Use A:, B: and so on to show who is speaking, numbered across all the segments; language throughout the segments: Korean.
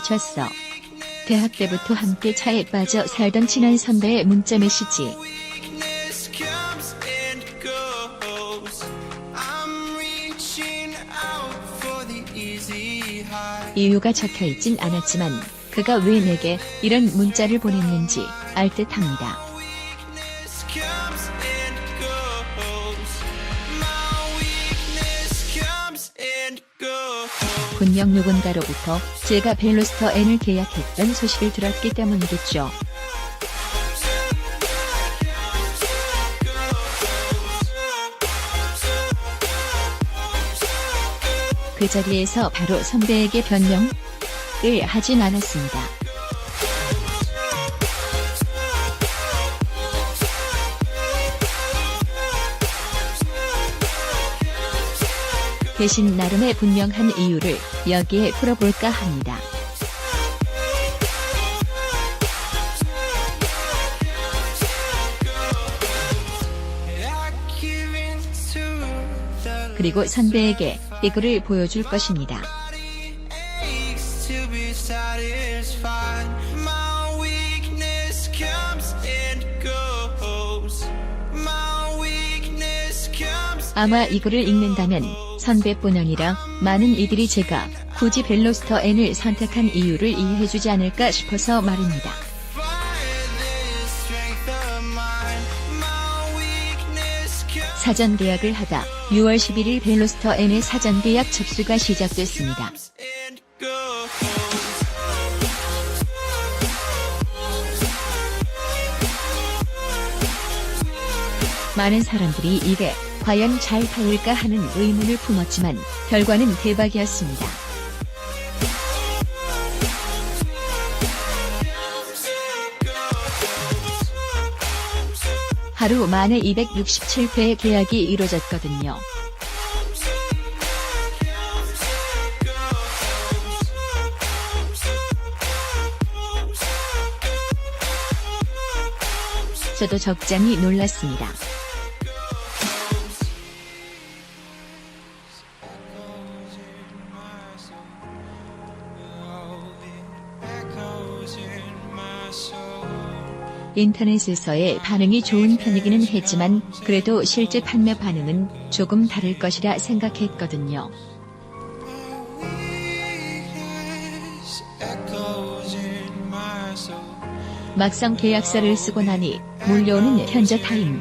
A: 미쳤어. 대학 때부터 함께 차에 빠져 살던 친한 선배의 문자 메시지. 이유가 적혀 있진 않았지만 그가 왜 내게 이런 문자를 보냈는지 알 듯합니다. 분명 누군가로부터 제가 벨로스터 N을 계약했던 소식을 들었기 때문이겠죠. 그 자리에서 바로 선배에게 변명을 하진 않았습니다. 대신 나름의 분명한 이유를 여기에 풀어볼까 합니다. 그리고 선배에게 이 글을 보여줄 것입니다. 아마 이 글을 읽는다면 선배뿐 아니라 많은 이들이 제가 굳이 벨로스터 N을 선택한 이유를 이해해주지 않을까 싶어서 말입니다. 사전 계약을 하다 6월 11일 벨로스터 N의 사전 계약 접수가 시작됐습니다. 많은 사람들이 이게 과연 잘 팔릴까 하는 의문을 품었지만 결과는 대박이었습니다. 하루 만에 267회의 계약이 이루어졌거든요. 저도 적잖이 놀랐습니다. 인터넷에서의 반응이 좋은 편이기는 했지만 그래도 실제 판매 반응은 조금 다를 것이라 생각했거든요. 막상 계약서를 쓰고 나니 몰려오는 현자 타임.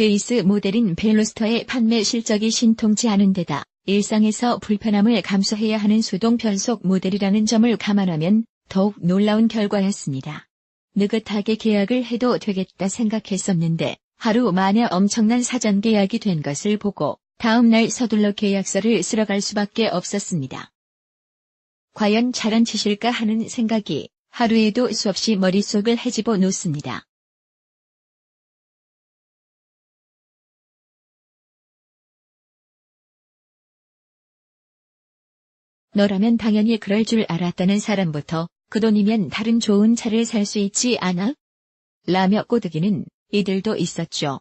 A: 베이스 모델인 벨로스터의 판매 실적이 신통치 않은 데다 일상에서 불편함을 감수해야 하는 수동 변속 모델이라는 점을 감안하면 더욱 놀라운 결과였습니다. 느긋하게 계약을 해도 되겠다 생각했었는데 하루 만에 엄청난 사전 계약이 된 것을 보고 다음날 서둘러 계약서를 쓸어 갈 수밖에 없었습니다. 과연 잘한 짓일까 하는 생각이 하루에도 수없이 머릿속을 헤집어 놓습니다. 너라면 당연히 그럴 줄 알았다는 사람부터 그 돈이면 다른 좋은 차를 살 수 있지 않아? 라며 꼬드기는 이들도 있었죠.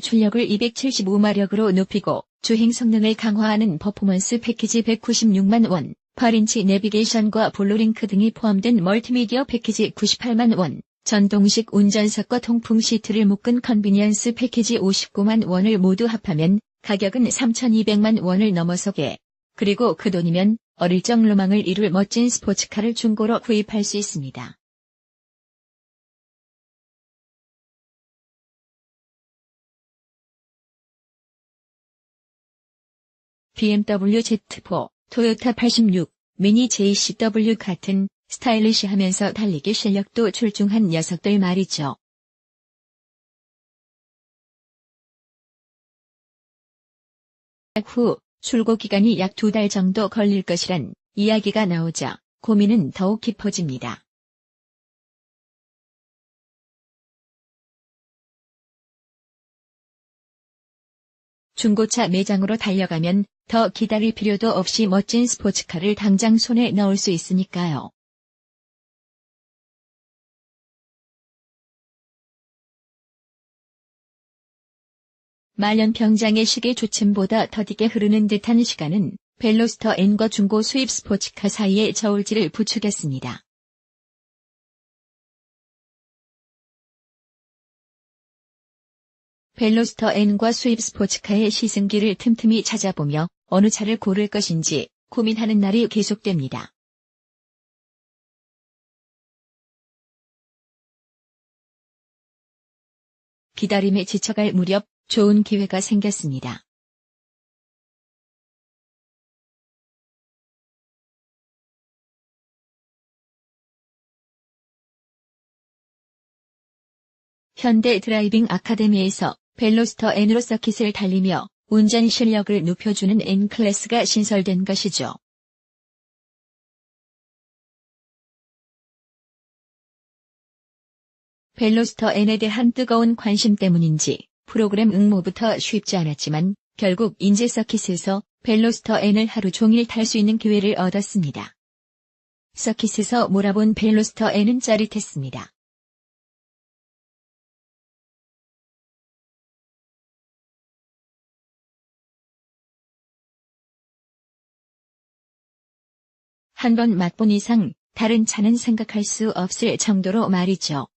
A: 출력을 275마력으로 높이고 주행 성능을 강화하는 퍼포먼스 패키지 196만 원, 8인치 내비게이션과 블루링크 등이 포함된 멀티미디어 패키지 98만 원, 전동식 운전석과 통풍 시트를 묶은 컨비니언스 패키지 59만 원을 모두 합하면 가격은 3,200만 원을 넘어서게. 그리고 그 돈이면 어릴 적 로망을 이룰 멋진 스포츠카를 중고로 구입할 수 있습니다. BMW Z4, 토요타 86, 미니 JCW 같은 스타일리시하면서 달리기 실력도 출중한 녀석들 말이죠. 후 출고 기간이 약 두 달 정도 걸릴 것이란 이야기가 나오자 고민은 더욱 깊어집니다. 중고차 매장으로 달려가면 더 기다릴 필요도 없이 멋진 스포츠카를 당장 손에 넣을 수 있으니까요. 말년 병장의 시계 조침보다 더디게 흐르는 듯한 시간은 벨로스터 N과 중고 수입 스포츠카 사이의 저울질을 부추겼습니다. 벨로스터 N과 수입 스포츠카의 시승기를 틈틈이 찾아보며 어느 차를 고를 것인지 고민하는 날이 계속됩니다. 기다림에 지쳐갈 무렵 좋은 기회가 생겼습니다. 현대 드라이빙 아카데미에서 벨로스터 N으로 서킷을 달리며 운전 실력을 높여주는 N클래스가 신설된 것이죠. 벨로스터 N에 대한 뜨거운 관심 때문인지 프로그램 응모부터 쉽지 않았지만 결국 인제 서킷에서 벨로스터 N을 하루 종일 탈 수 있는 기회를 얻었습니다. 서킷에서 몰아본 벨로스터 N은 짜릿했습니다. 한 번 맛본 이상 다른 차는 생각할 수 없을 정도로 말이죠.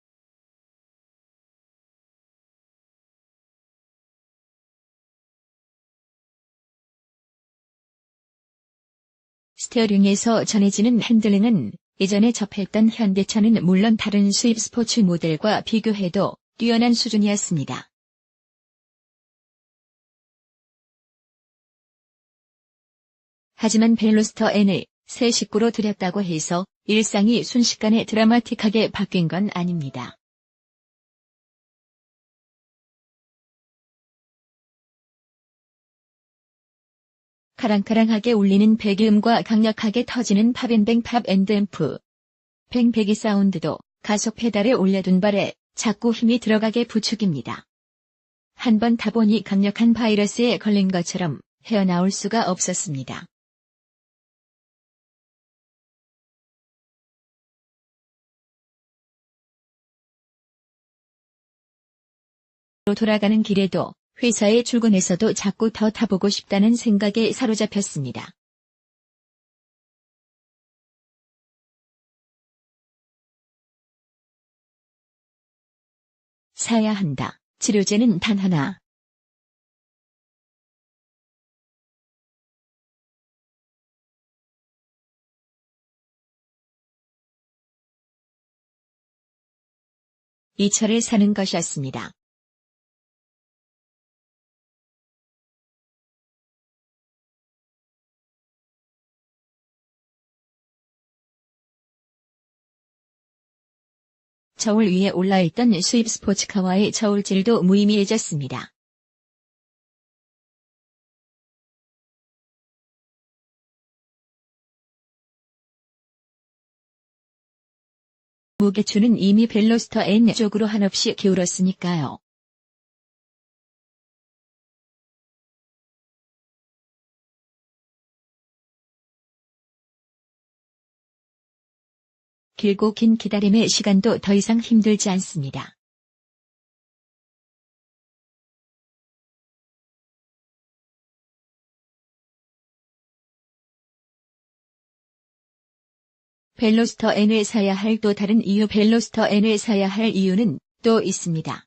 A: 스티어링에서 전해지는 핸들링은 예전에 접했던 현대차는 물론 다른 수입 스포츠 모델과 비교해도 뛰어난 수준이었습니다. 하지만 벨로스터 N을 새 식구로 들였다고 해서 일상이 순식간에 드라마틱하게 바뀐 건 아닙니다. 카랑카랑하게 울리는 배기음과 강력하게 터지는 팝앤뱅 팝앤드앰프. 뱅배기 사운드도 가속 페달에 올려둔 발에 자꾸 힘이 들어가게 부축입니다. 한 번 타보니 강력한 바이러스에 걸린 것처럼 헤어나올 수가 없었습니다. 돌아가는 길에도 회사에 출근해서도 자꾸 더 타보고 싶다는 생각에 사로잡혔습니다. 사야 한다. 치료제는 단 하나. 이 차를 사는 것이었습니다. 저울 위에 올라있던 수입 스포츠카와의 저울질도 무의미해졌습니다. 무게추는 이미 벨로스터 N 쪽으로 한없이 기울었으니까요. 길고 긴 기다림의 시간도 더 이상 힘들지 않습니다. 벨로스터 N을 사야 할 또 다른 이유 벨로스터 N을 사야 할 이유는 또 있습니다.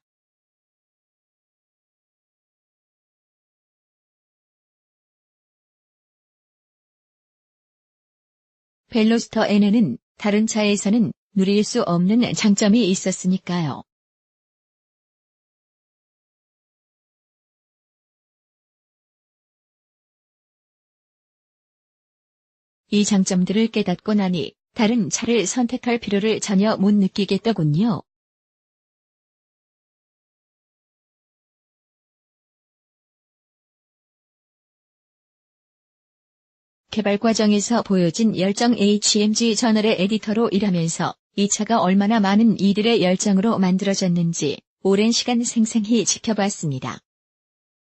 A: 벨로스터 N에는 다른 차에서는 누릴 수 없는 장점이 있었으니까요. 이 장점들을 깨닫고 나니 다른 차를 선택할 필요를 전혀 못 느끼겠더군요. 개발 과정에서 보여진 열정 HMG 저널의 에디터로 일하면서 이 차가 얼마나 많은 이들의 열정으로 만들어졌는지 오랜 시간 생생히 지켜봤습니다.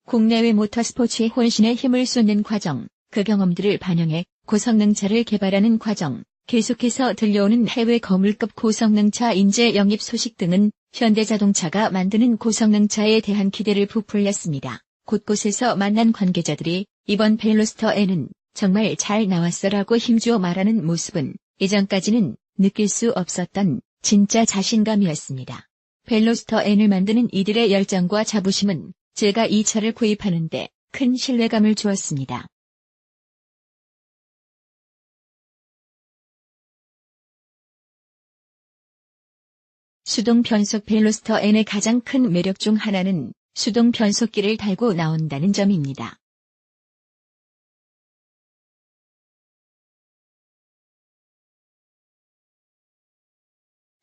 A: 국내외 모터스포츠의 혼신에 힘을 쏟는 과정, 그 경험들을 반영해 고성능 차를 개발하는 과정, 계속해서 들려오는 해외 거물급 고성능 차 인재 영입 소식 등은 현대자동차가 만드는 고성능 차에 대한 기대를 부풀렸습니다. 곳곳에서 만난 관계자들이 이번 벨로스터에는 정말 잘 나왔어라고 힘주어 말하는 모습은 예전까지는 느낄 수 없었던 진짜 자신감이었습니다. 벨로스터 N을 만드는 이들의 열정과 자부심은 제가 이 차를 구입하는데 큰 신뢰감을 주었습니다. 수동 변속 벨로스터 N의 가장 큰 매력 중 하나는 수동 변속기를 달고 나온다는 점입니다.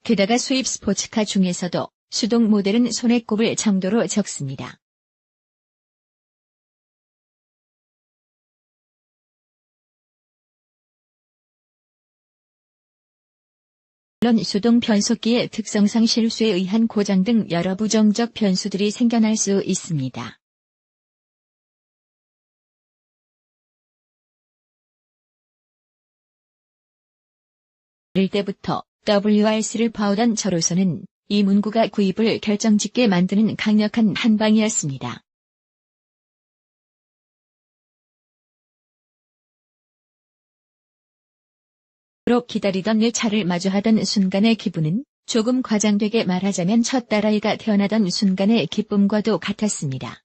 A: 게다가 수입 스포츠카 중에서도 수동 모델은 손에 꼽을 정도로 적습니다. 물론 수동 변속기의 특성상 실수에 의한 고장 등 여러 부정적 변수들이 생겨날 수 있습니다. 이럴 때부터 WRC를 봐오던 저로서는 이 문구가 구입을 결정짓게 만드는 강력한 한방이었습니다. 로 기다리던 내 차를 마주하던 순간의 기분은 조금 과장되게 말하자면 첫 딸아이가 태어나던 순간의 기쁨과도 같았습니다.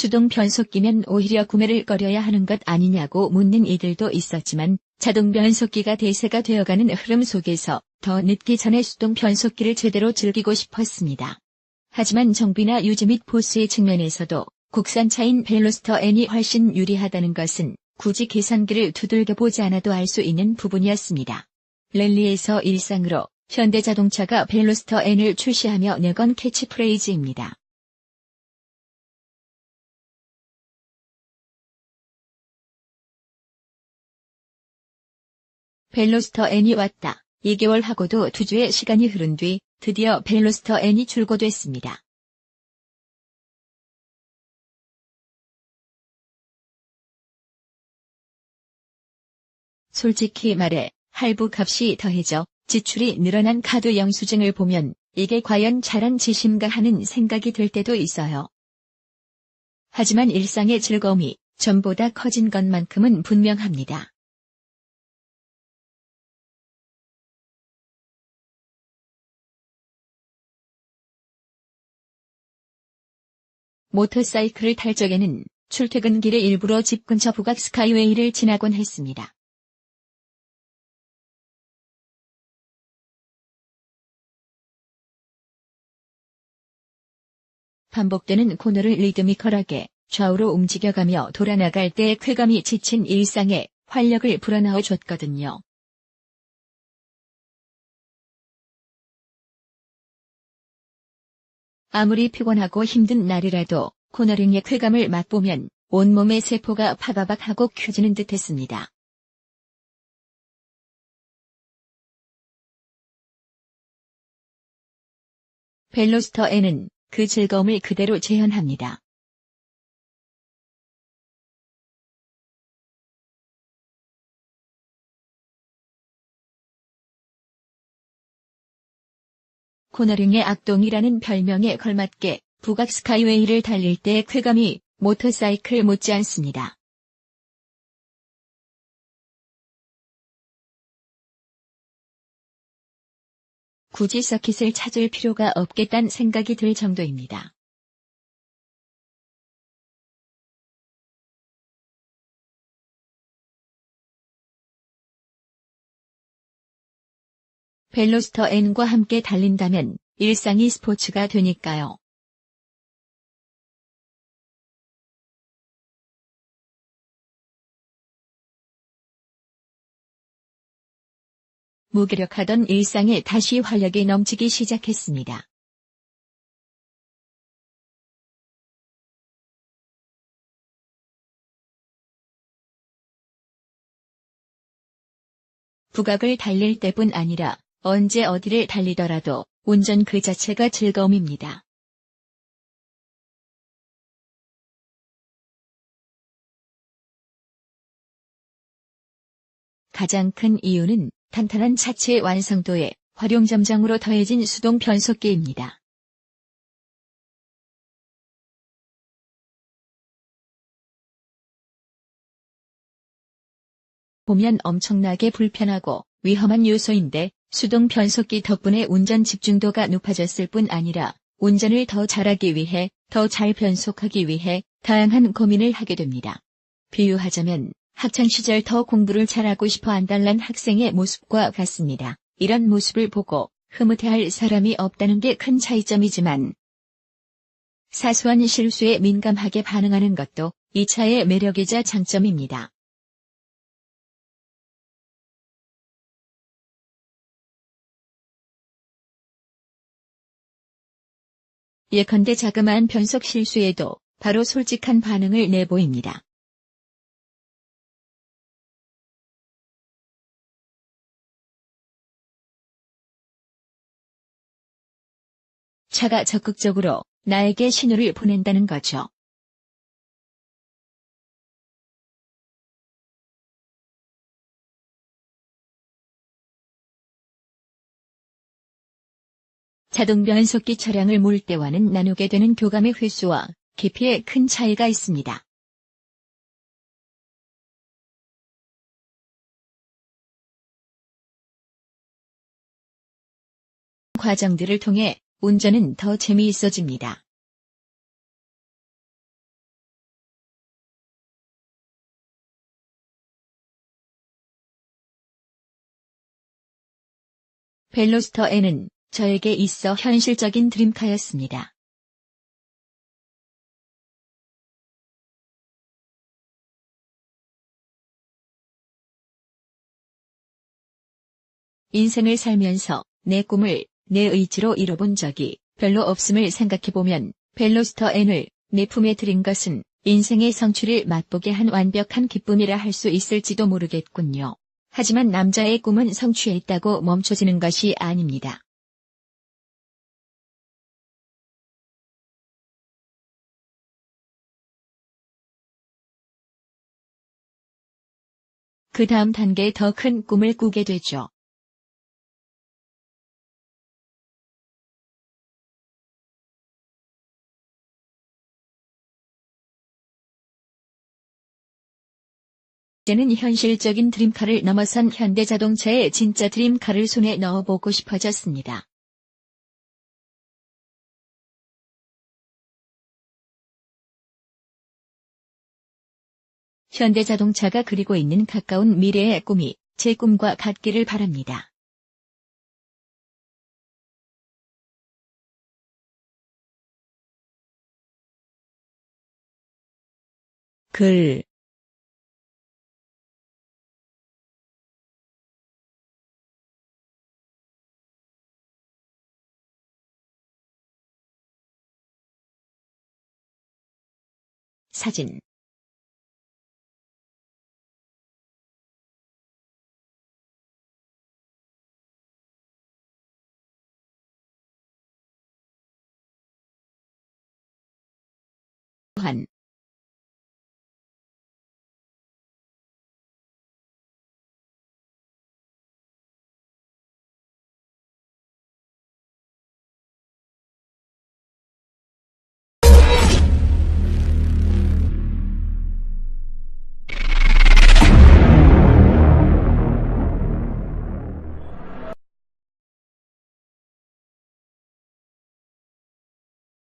A: 수동 변속기면 오히려 구매를 꺼려야 하는 것 아니냐고 묻는 이들도 있었지만 자동 변속기가 대세가 되어가는 흐름 속에서 더 늦기 전에 수동 변속기를 제대로 즐기고 싶었습니다. 하지만 정비나 유지 및 보수의 측면에서도 국산차인 벨로스터 N이 훨씬 유리하다는 것은 굳이 계산기를 두들겨 보지 않아도 알 수 있는 부분이었습니다. 랠리에서 일상으로 현대자동차가 벨로스터 N을 출시하며 내건 캐치프레이즈입니다. 벨로스터 N이 왔다. 2개월 하고도 두 주의 시간이 흐른 뒤 드디어 벨로스터 N이 출고됐습니다. 솔직히 말해 할부 값이 더해져 지출이 늘어난 카드 영수증을 보면 이게 과연 잘한 짓인가 하는 생각이 들 때도 있어요. 하지만 일상의 즐거움이 전보다 커진 것만큼은 분명합니다. 모터사이클을 탈 적에는 출퇴근 길에 일부러 집 근처 북악 스카이웨이를 지나곤 했습니다. 반복되는 코너를 리드미컬하게 좌우로 움직여가며 돌아나갈 때의 쾌감이 지친 일상에 활력을 불어넣어 줬거든요. 아무리 피곤하고 힘든 날이라도 코너링의 쾌감을 맛보면 온몸의 세포가 파바박 하고 켜지는 듯 했습니다. 벨로스터 N은 그 즐거움을 그대로 재현합니다. 코너링의 악동이라는 별명에 걸맞게 북악 스카이웨이를 달릴 때의 쾌감이 모터사이클 못지않습니다. 굳이 서킷을 찾을 필요가 없겠단 생각이 들 정도입니다. 벨로스터 N과 함께 달린다면 일상이 스포츠가 되니까요. 무기력하던 일상에 다시 활력이 넘치기 시작했습니다. 부각을 달릴 때뿐 아니라 언제 어디를 달리더라도 운전 그 자체가 즐거움입니다. 가장 큰 이유는 탄탄한 차체 완성도에 활용점장으로 더해진 수동 변속기입니다. 보면 엄청나게 불편하고 위험한 요소인데 수동 변속기 덕분에 운전 집중도가 높아졌을 뿐 아니라 운전을 더 잘하기 위해 더 잘 변속하기 위해 다양한 고민을 하게 됩니다. 비유하자면 학창시절 더 공부를 잘하고 싶어 안달난 학생의 모습과 같습니다. 이런 모습을 보고 흐뭇해할 사람이 없다는 게 큰 차이점이지만 사소한 실수에 민감하게 반응하는 것도 이 차의 매력이자 장점입니다. 예컨대 자그마한 변속 실수에도 바로 솔직한 반응을 내보입니다. 차가 적극적으로 나에게 신호를 보낸다는 거죠. 자동 변속기 차량을 몰 때와는 나누게 되는 교감의 횟수와 깊이에 큰 차이가 있습니다. 과정들을 통해 운전은 더 재미있어집니다. 벨로스터 N은 저에게 있어 현실적인 드림카였습니다. 인생을 살면서 내 꿈을 내 의지로 이뤄본 적이 별로 없음을 생각해보면 벨로스터 N을 내 품에 들인 것은 인생의 성취를 맛보게 한 완벽한 기쁨이라 할 수 있을지도 모르겠군요. 하지만 남자의 꿈은 성취했다고 멈춰지는 것이 아닙니다. 그 다음 단계에 더큰 꿈을 꾸게 되죠. 이제는 현실적인 드림카를 넘어선 현대 자동차의 진짜 드림카를 손에 넣어보고 싶어졌습니다. 현대자동차가 그리고 있는 가까운 미래의 꿈이 제 꿈과 같기를 바랍니다. 글 사진 또한